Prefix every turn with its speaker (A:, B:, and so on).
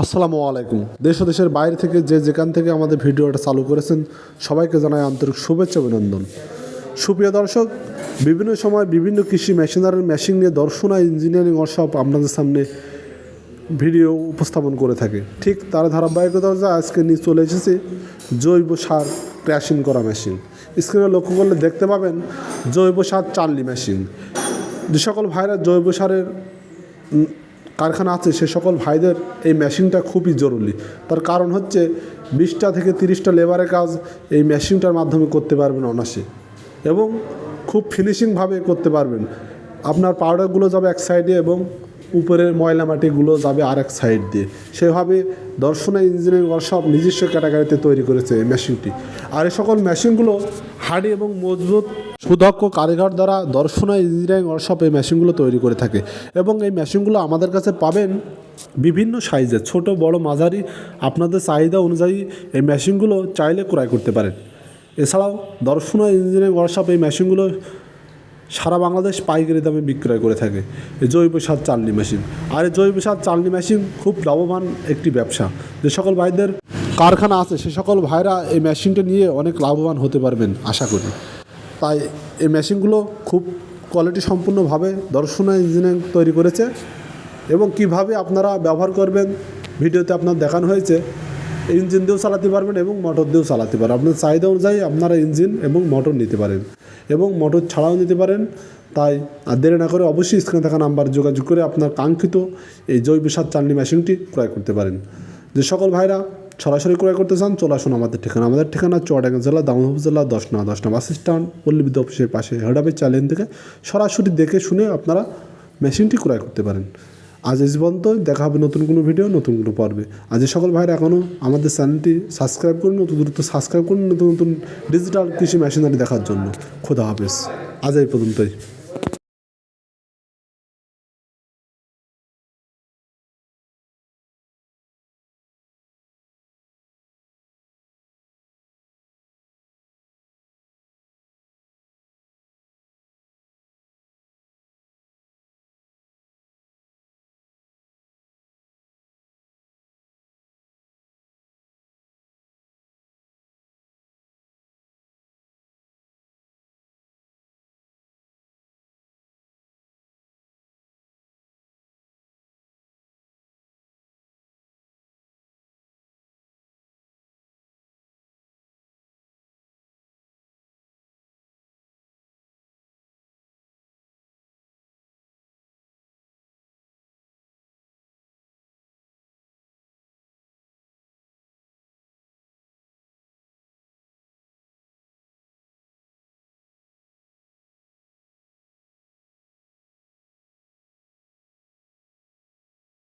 A: আসসালামু আলাইকুম। দেশ দেশের বাইরে থেকে যে যেখান থেকে আমাদের ভিডিওটা চালু করেছেন, সবাইকে জানাই আন্তরিক শুভেচ্ছা অভিনন্দন। সুপ্রিয় দর্শক, বিভিন্ন সময় বিভিন্ন কৃষি মেশিনারির মেশিন নিয়ে দর্শনা ইঞ্জিনিয়ারিং ওয়ার্কশপ আপনাদের সামনে ভিডিও উপস্থাপন করে থাকে। ঠিক তার ধারাবাহিকতা অনুযায়ী আজকে নিয়ে চলে এসেছে জৈব সার ক্র্যাশিং করা মেশিন। স্ক্রিনে লক্ষ্য করলে দেখতে পাবেন জৈব সার চার্লি মেশিন। যে সকল ভাইরা জৈব সারের কারখানা আছে, সে সকল ভাইদের এই মেশিনটা খুবই জরুরি। তার কারণ হচ্ছে বিশটা থেকে তিরিশটা লেবারের কাজ এই মেশিনটার মাধ্যমে করতে পারবেন অনাসে এবং খুব ফিনিশিংভাবে করতে পারবেন। আপনার পাউডারগুলো যাবে এক সাইডে এবং উপরের ময়লা মাটিগুলো যাবে আর এক সাইড দিয়ে। সেভাবে দর্শনা ইঞ্জিনিয়ারিং ওয়ার্কশপ নিজস্ব ক্যাটাগরিতে তৈরি করেছে এই মেশিনটি আর এই সকল মেশিনগুলো হার্ডি এবং মজবুত, সুদক্ষ কারিগর দ্বারা দর্শনা ইঞ্জিনিয়ারিং ওয়ার্কশপ এই মেশিনগুলো তৈরি করে থাকে। এবং এই মেশিনগুলো আমাদের কাছে পাবেন বিভিন্ন সাইজের ছোট, বড়, মাঝারি, আপনাদের চাহিদা অনুযায়ী এই মেশিনগুলো চাইলে ক্রয় করতে পারেন। এছাড়াও দর্শনা ইঞ্জিনিয়ারিং ওয়ার্কশপ এই মেশিনগুলো সারা বাংলাদেশ পাইকারি দামে বিক্রয় করে থাকে। এই জৈব সার চালনি মেশিন। আর এই জৈব সার চালনি মেশিন খুব লাভবান একটি ব্যবসা। যে সকল ভাইদের কারখানা আছে, সে সকল ভাইরা এই মেশিনটা নিয়ে অনেক লাভবান হতে পারবেন, আশা করি। তাই এই মেশিনগুলো খুব কোয়ালিটি সম্পূর্ণভাবে দর্শনা ইঞ্জিনিয়ারিং তৈরি করেছে এবং কীভাবে আপনারা ব্যবহার করবেন, ভিডিওতে আপনার দেখানো হয়েছে। ইঞ্জিন দিয়েও চালাতে পারবেন এবং মোটর দিয়েও চালাতে পারবেন আপনার চাহিদা অনুযায়ী আপনারা ইঞ্জিন এবং মোটর নিতে পারেন এবং মোটর ছাড়াও নিতে পারেন। তাই আর দেরি না করে অবশ্যই স্ক্রিনে থাকা নাম্বার যোগাযোগ করে আপনার কাঙ্ক্ষিত এই জৈব সার চালনি মেশিনটি ক্রয় করতে পারেন। যে সকল ভাইরা সরাসরি ক্রয় করতে চান, চলে আসুন আমাদের ঠিকানা। আমাদের ঠিকানা চুয়াডাঙ্গা জেলা, দামোদর জেলা, দশ না দশ না বাস স্ট্যান্ড পল্লী বিদ্যুৎ অফিসের পাশে হেড অফিস থেকে সরাসরি দেখে শুনে আপনারা মেশিনটি ক্রয় করতে পারেন। আজ এই পর্যন্ত, দেখা হবে নতুন কোনো ভিডিও নতুন কোনো পর্বে। আজ সকল ভাইরা এখনও আমাদের চ্যানেলটি সাবস্ক্রাইব করুন নতুন দ্রুত সাবস্ক্রাইব করুন নতুন নতুন ডিজিটাল কৃষি মেশিনারি দেখার জন্য। খোদা হাফেজ। আজ এই পর্যন্তই।